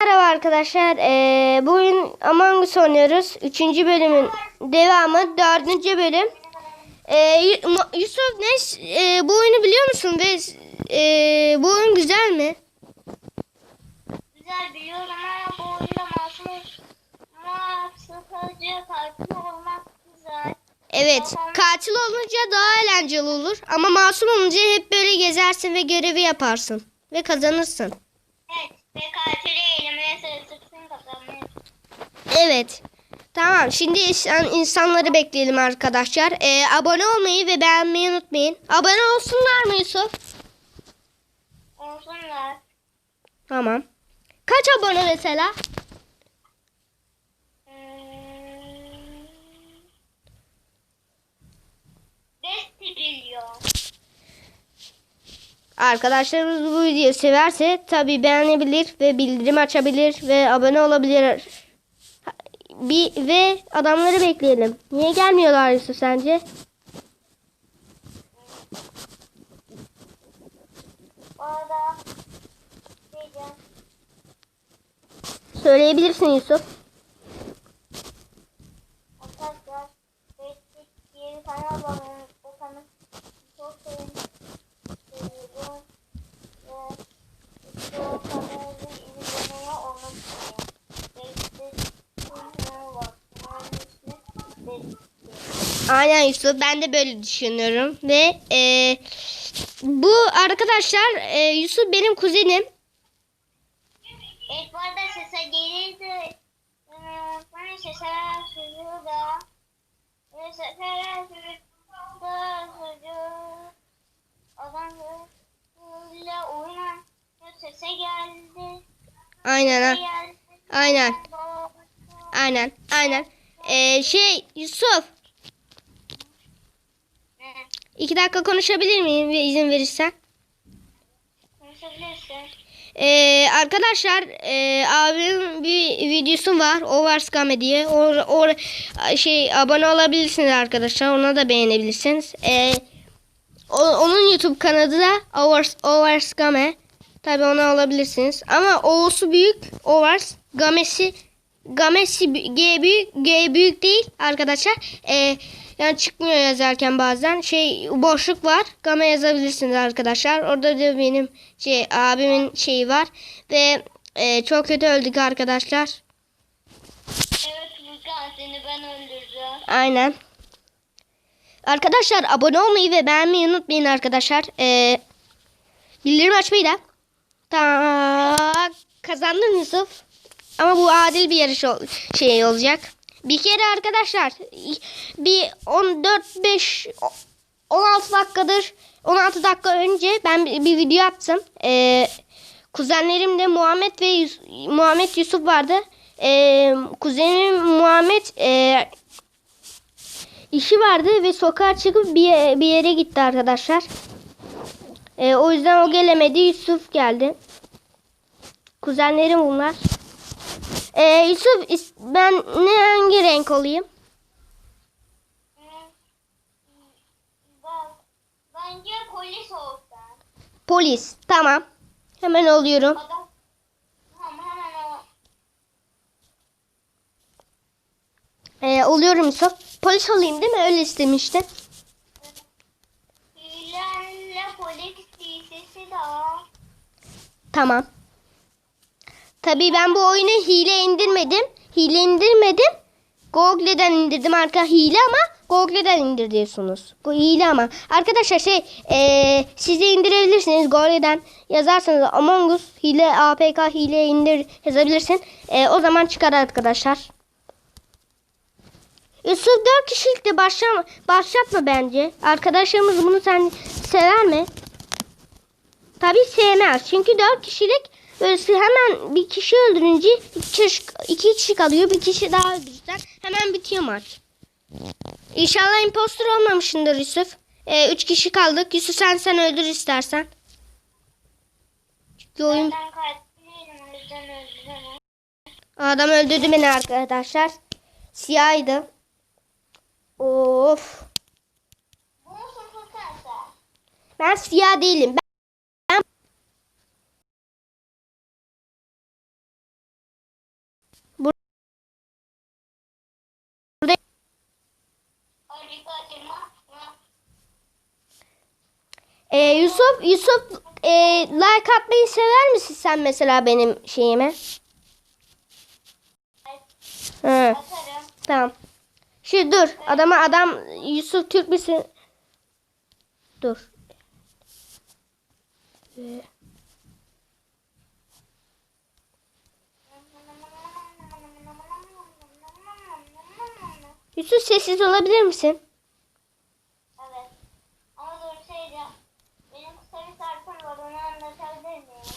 Merhaba arkadaşlar. Ee, bugün Among Us oynuyoruz. Üçüncü bölümün devamı. Dördüncü bölüm. Ee, Yusuf ne? e, bu oyunu biliyor musun? Ve e, bu oyun güzel mi? Güzel biliyorum ama bu oyunda masum sıkıcı katil olmak güzel. Evet. Katil olunca daha eğlenceli olur. Ama masum olunca hep böyle gezersin ve görevi yaparsın. Ve kazanırsın. Evet ve katili. Evet. Tamam. Şimdi insan- insanları bekleyelim arkadaşlar. Ee, abone olmayı ve beğenmeyi unutmayın. Abone olsunlar mı Yusuf? Olsunlar. Tamam. Kaç abone mesela? Hmm. 5 trilyon. Arkadaşlarımız bu videoyu severse tabi beğenebilir ve bildirim açabilir ve abone olabilir. Bir ve adamları bekleyelim. Niye gelmiyorlar Yusuf sence? Diyeceğim. Söyleyebilirsin Yusuf. Arkadaşlar 5 7 tane abone olsanız çok sevinirim. Seviyorum. Ve bu kanalı izlemeyi unutmayın. Destekçiler var. Bunun ismi destek. Aynen Yusuf ben de böyle düşünüyorum ve e, bu arkadaşlar e, Yusuf benim kuzenim. Evet bu arada sese gelirdi. Unutmayın sese sözü da. Ve sese sözü da sözü. Adam böyle oynan. Sese geldi. Aynen. Aynen. Aynen. Aynen. E, şey Yusuf? İki dakika konuşabilir miyim izin verirsen? Konuşabilirsin. Ee, arkadaşlar e, abimin bir videosu var. Overs Game diye. Or, or, şey abone olabilirsiniz arkadaşlar. Ona da beğenebilirsiniz. Ee, o- onun YouTube kanalı da Overs, Overs Game. Tabi ona olabilirsiniz. Ama O'su büyük. Overs. Game'si Gamesi bü- G büyük. G büyük değil arkadaşlar. Ee, yani çıkmıyor yazarken bazen. Şey boşluk var. Game yazabilirsiniz arkadaşlar. Orada da benim şey abimin şeyi var. Ve e, çok kötü öldük arkadaşlar. Evet Furkan seni ben öldüreceğim. Aynen. Arkadaşlar abone olmayı ve beğenmeyi unutmayın arkadaşlar. Ee, bildirim açmayı da. Ta kazandın Yusuf. Ama bu adil bir yarış ol- şey olacak. Bir kere arkadaşlar bir 14 5 16 dakikadır 16 dakika önce ben bir, video attım. Ee, kuzenlerimde Muhammed ve Yus- Muhammed Yusuf vardı. Ee, kuzenim Muhammed e, işi vardı ve sokağa çıkıp bir, bir yere gitti arkadaşlar. Ee, o yüzden o gelemedi. Yusuf geldi. Kuzenlerim bunlar. Ee, Yusuf ben ne hangi renk olayım? Bence polis olsun. Polis. Tamam. Hemen oluyorum. Ee, oluyorum Yusuf. Polis olayım değil mi? Öyle al. Tamam. Tabii ben bu oyunu hile indirmedim. Hile indirmedim. Google'den indirdim arka hile ama Google'den indir. Bu hile ama. Arkadaşlar şey eee siz indirebilirsiniz Google'den yazarsanız Among Us hile APK hile indir yazabilirsin. Eee, o zaman çıkar arkadaşlar. Yusuf 4 kişilik de başlama, başlatma bence. Arkadaşlarımız bunu sen sever mi? Tabii sevmez. Çünkü 4 kişilik böyle hemen bir kişi öldürünce iki kişi, iki kişi kalıyor. Bir kişi daha öldürürsen hemen bitiyor maç. İnşallah impostor olmamışsındır Yusuf. 3 kişi kaldık. Yusuf sen sen öldür istersen. Çünkü oyun... Adam öldürdü beni arkadaşlar. Siyahıydı. Of. Ben siyah değilim. Ee, Yusuf, Yusuf e, like atmayı sever misin sen mesela benim şeyime? Hı, tamam. Şimdi dur. Adama adam Yusuf Türk misin? Dur. Yusuf sessiz olabilir misin? Evet. Ama dur şey diyeceğim. Benim kısa bir şarkım var onu anlatabilir miyim? Anlatabilirsin tabii. İki tepe var mı? Arasından tut çıkar mı? Evet,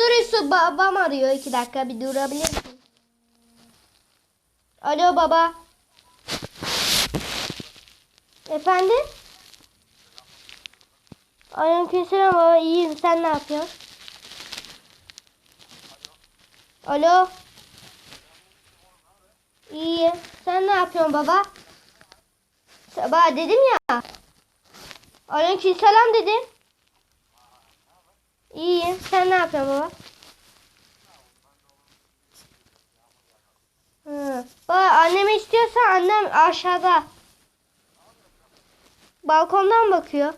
Dur Yusuf babam arıyor. iki dakika bir durabilir misin? Alo baba. Efendim? Aleykümselam baba iyiyim. Sen ne yapıyorsun? Alo. İyi. Sen ne yapıyorsun baba? Baba dedim ya. Aleykümselam dedim. İyiyim. Sen ne yapıyorsun baba? Hı. Baba annemi istiyorsan annem aşağıda. Balkondan bakıyor.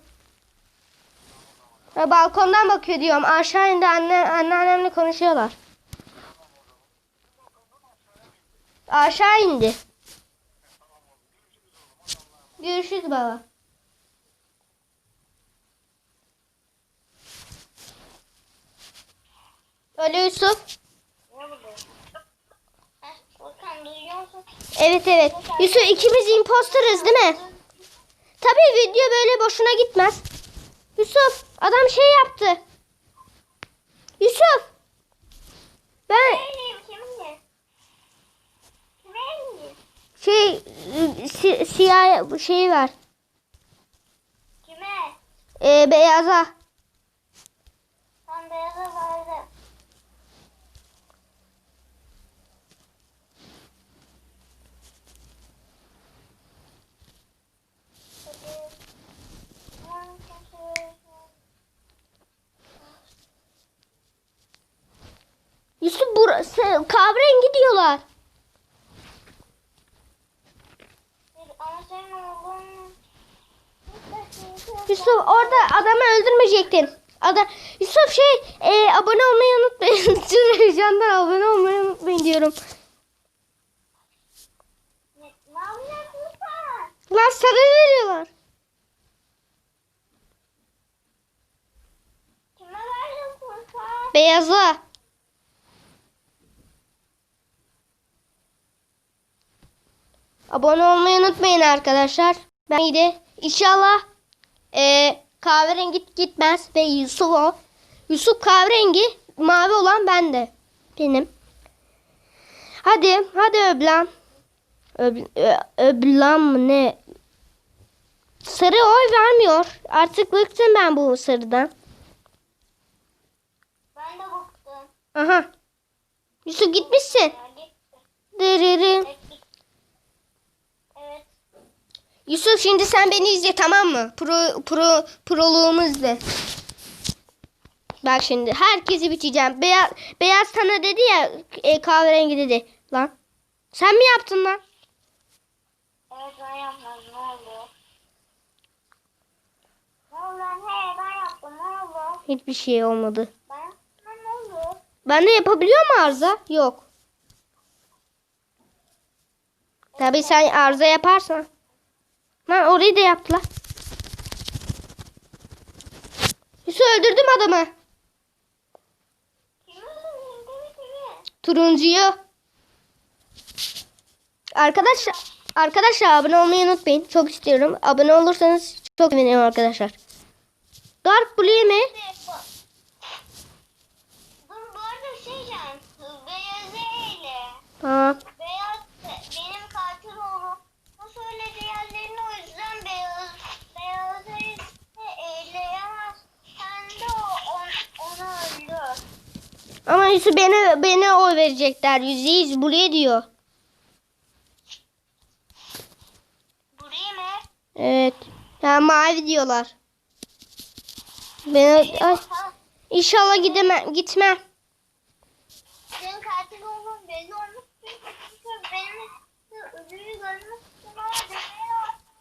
Balkondan bakıyor diyorum. Aşağı indi anne, anneannemle konuşuyorlar. Aşağı indi. Görüşürüz baba. Öyle Yusuf. Evet evet. Yusuf ikimiz imposterız değil mi? Tabii video böyle boşuna gitmez. Yusuf adam şey yaptı. Yusuf. Ben şey si, siyah bu şeyi var. Kime? Ee, beyaza. Sen beyaza verdim. Yusuf burası kahverengi diyorlar. Ama senin oğlun... Yusuf orada adamı öldürmeyecektin. Ada Yusuf şey e, abone olmayı unutmayın. Siz heyecandan abone olmayı unutmayın diyorum. Ne, ne yapıyorsun sen? Lan sana veriyorlar. Kime. Abone olmayı unutmayın arkadaşlar. Ben iyi de inşallah eee kahverengi gitmez ve Yusuf o. Yusuf kahverengi mavi olan ben de. Benim. Hadi hadi Öblan. Öb, ö, öblan mı ne? Sarı oy vermiyor. Artık bıktım ben bu sarıdan. Ben de baktım. Aha. Yusuf gitmişsin. Ya gitti. Dırırı. Evet. Yusuf şimdi sen beni izle tamam mı? Pro pro proluğumu izle. Bak şimdi herkesi biteceğim. Beyaz beyaz sana dedi ya e, kahverengi dedi. Lan sen mi yaptın lan? Evet ben yapmadım. Ne oldu? Ne oldu lan? He ben yaptım. Ne oldu? Hiçbir şey olmadı. Ben. Ne oldu? Ben de yapabiliyor mu arıza? Yok. Tabii sen arıza yaparsan. Lan orayı da yaptılar. Yusuf öldürdüm adamı. Turuncuyu. Arkadaşlar arkadaşlar abone olmayı unutmayın. Çok istiyorum. Abone olursanız çok sevinirim arkadaşlar. Dark Blue mi? Dur bu arada şey diyeceğim. Beyaz eyle. Aa, Beyaz benim katil oğlum. O söyle diğerlerini o yüzden beyaz beyaz eyle eyleyemez. Sen de o, on, onu öldür. Ama Yusuf beni, beni oy verecekler. Yüzde yüz buraya diyor. Buraya mı? Evet. Ya mavi diyorlar. Ben, ay, inşallah gidemem, gitmem. Senin katil olduğun belli olmuş. Çünkü benim ölüyü görmüşsün ama.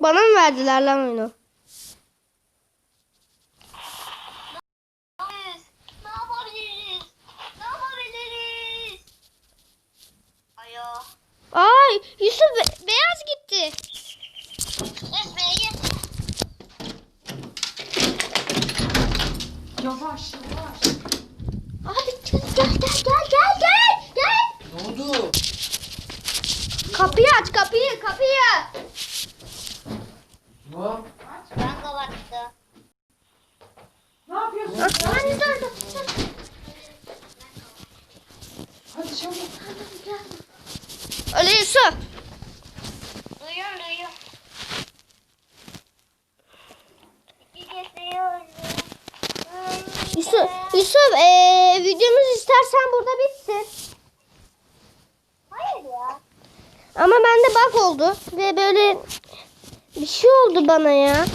Bana mı verdiler lan oyunu? Biz Ne yapabiliriz? Ne yapabiliriz? Ayo. Ay Yusuf be- beyaz gitti. Esme'yi. Yavaş yavaş. Abi gel gel gel gel gel gel. Ne oldu? Kapıyı aç kapıyı kapıyı. Ne? Ben kapattım. Ne yapıyorsun? Anne dur dur. Hadi çabuk. Ali Yusuf. Duyuyorum duyuyorum. Yusuf, Yusuf eee, videomuz istersen burada bitsin. Hayır ya. Ama bende bug oldu ve böyle bir şey oldu bana ya.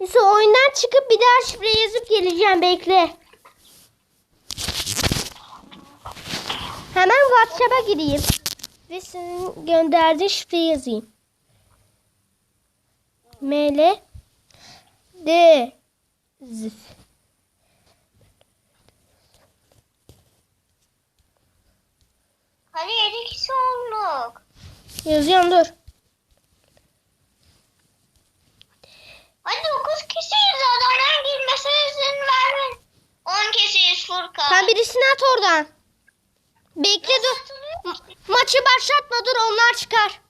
Yusuf oyundan çıkıp bir daha şifre yazıp geleceğim bekle. Hemen WhatsApp'a gireyim. Ve senin gönderdiğin şifreyi yazayım. ML D Z Hadi yedi kişi olduk. Yazıyorum dur. Hadi dokuz kişiyiz adamların girmesine izin vermeyin. On kişiyiz Furkan. Sen birisini at oradan. Bekle dur. Ma- maçı başlatma dur onlar çıkar.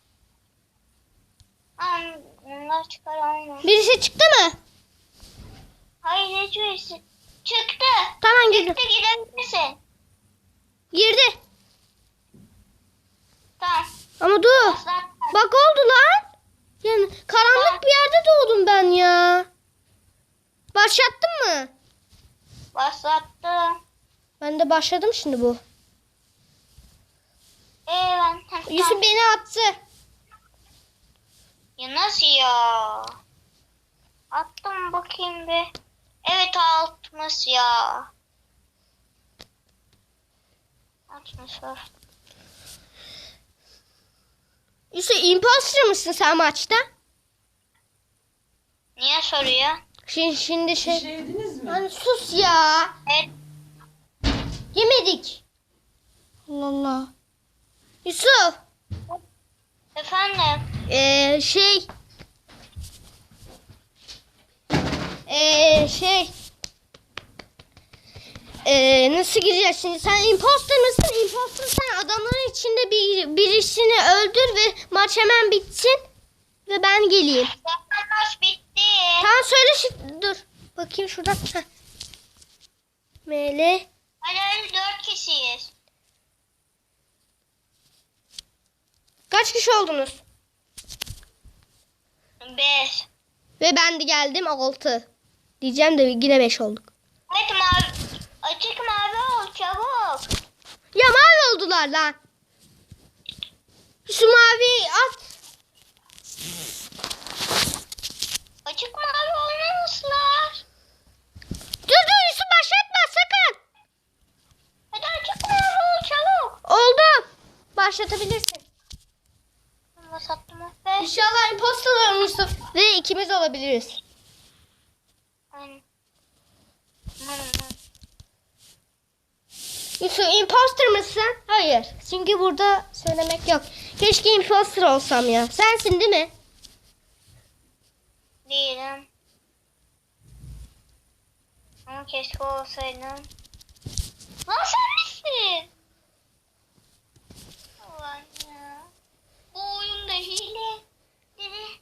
Tamam, onlar çıkar aynen. Birisi çıktı mı? Hayır hiçbirisi. Çıktı. Tamam girdi. Çıktı gidebilirsin. Girdi. Tamam. Ama dur. Başlat. Bak oldu lan. Yani karanlık bir yerde doğdum ben ya. Başlattın mı? Başlattım. Ben de başladım şimdi bu. Ee ben. Yusuf beni attı. Ya nasıl ya? Attım bakayım bir. Evet altmış ya. Altmış var. Yusuf imposter mısın sen maçta? Niye soruyor? Şimdi, şimdi Bir şey. şey yediniz mi? Hani sus ya. Evet. Yemedik. Allah Allah. Yusuf. Efendim. Ee, şey. Ee, şey. Ee, nasıl gireceğiz şimdi? Sen imposter mısın? Imposter sen adamların içinde bir, birisini öldür ve maç hemen bitsin. Ve ben geleyim. Zaten maç bitti. Tamam söyle şimdi. Dur. Bakayım şuradan. Heh. Hadi hadi dört kişiyiz. Kaç kişi oldunuz? Beş. Ve ben de geldim 6. Diyeceğim de yine 5 olduk. Evet mavi. Açık mavi ol çabuk. Ya mavi oldular lan. Şu mavi at. Açık mavi olmamışlar. Dur dur Yusuf başlatma sakın. Hadi açık mavi ol çabuk. Oldu. Başlatabilirsin. Ama sattım o beş. İnşallah imposter Yusuf. Ve ikimiz olabiliriz. Aynen. Aman, aman. Yusuf imposter mısın? Hayır. Çünkü burada söylemek yok. Keşke imposter olsam ya. Sensin değil mi? Değilim. Ama keşke olsaydım. Lan sen misin? Ulan ya. Bu oyunda hile. Dedi.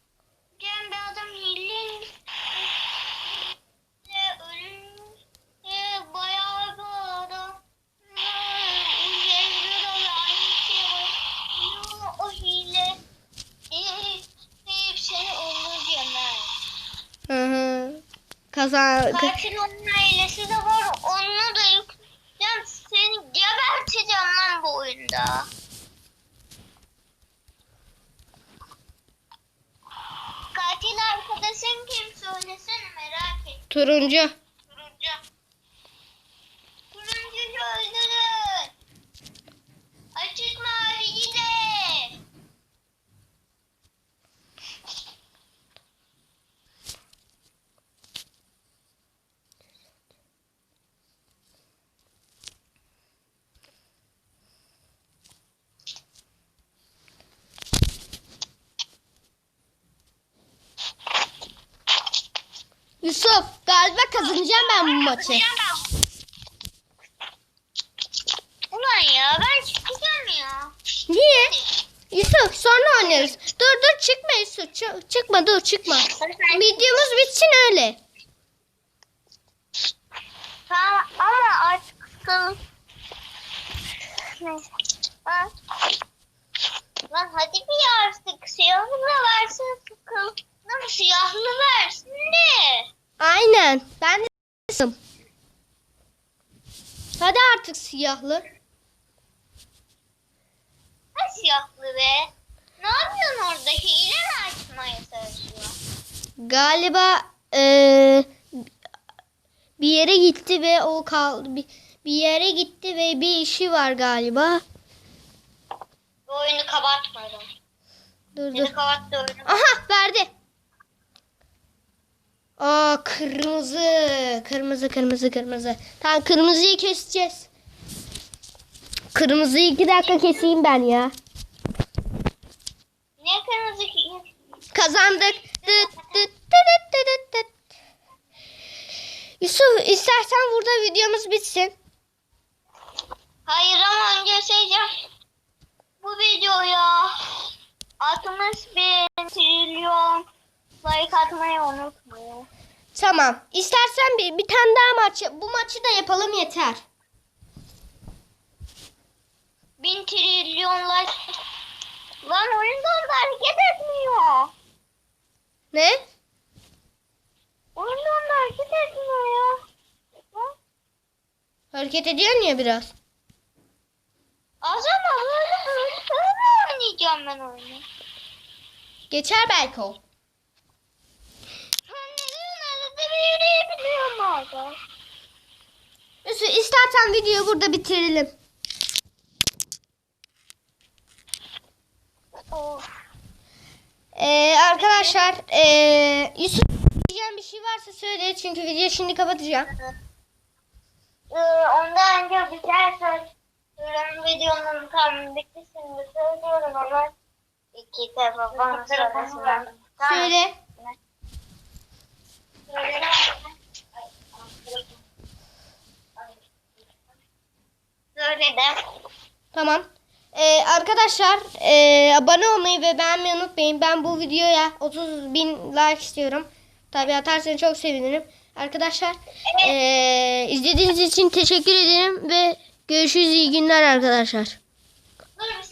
Cem bir adam hile. Hile ölmüş. Hile bayağı bir adam. Hmm, Cem bir adam aynı şey var. Yo, O hile. Kazan Katil olma hilesi de var. Onu da yükleyeceğim. Seni geberteceğim lan oyunda. Katil arkadaşın kim söylesene merak et. Turuncu. Turuncuyu öldürün. Açık mavi gide. Yusuf galiba kazanacağım ben bu maçı. Ulan ya ben çıkacağım ya. Niye? Yusuf sonra oynarız. Dur dur çıkma Yusuf. Çı- çıkma dur çıkma. Videomuz bitsin öyle. Tamam ama artık sıkıldım. Neyse. Lan hadi bir artık siyahlı da versin sıkıldım. Siyahlı versin de. Aynen. Ben de Yusuf. Hadi artık siyahlı. Ha siyahlı be. Ne yapıyorsun orada? Hile mi açmaya çalışıyor? Galiba eee, bir yere gitti ve o kaldı. Bir, bir yere gitti ve bir işi var galiba. Bu oyunu kapatmadım. Dur dur. Kapattı oyunu. Aha verdi. Aa kırmızı. Kırmızı kırmızı kırmızı. Tamam kırmızıyı keseceğiz. Kırmızıyı iki dakika keseyim ben ya. Niye kırmızı? Kazandık. Dıt dıt dıt dıt dıt dıt. Yusuf istersen burada videomuz bitsin. Hayır ama önce söyleyeceğim. Bu videoya 60 bin trilyon like atmayı unutmayın. Tamam. İstersen bir, bir tane daha maç. Bu maçı da yapalım yeter. Bin trilyon like. Lan oyundan da hareket etmiyor. Ne? Oyundan da hareket etmiyor ya. Hı? Hareket ediyorsun ya biraz. Az ama böyle böyle böyle oynayacağım ben oyunu. Geçer belki o. Ben neden arada bir yürüyebiliyorum orada? Yusuf istersen videoyu burada bitirelim. Ee, arkadaşlar ee, Yusuf diyeceğim bir şey varsa söyle çünkü videoyu şimdi kapatacağım. Ee, ondan önce bir şey söylüyorum. Videonun tam bitisini söylüyorum ama iki telefon sonrasında. Söyle. Söyledim. Tamam. Ee, arkadaşlar ee, abone olmayı ve beğenmeyi unutmayın. Ben bu videoya 30 bin like istiyorum. Tabi atarsanız çok sevinirim. Arkadaşlar ee, izlediğiniz için teşekkür ederim ve görüşürüz iyi günler arkadaşlar.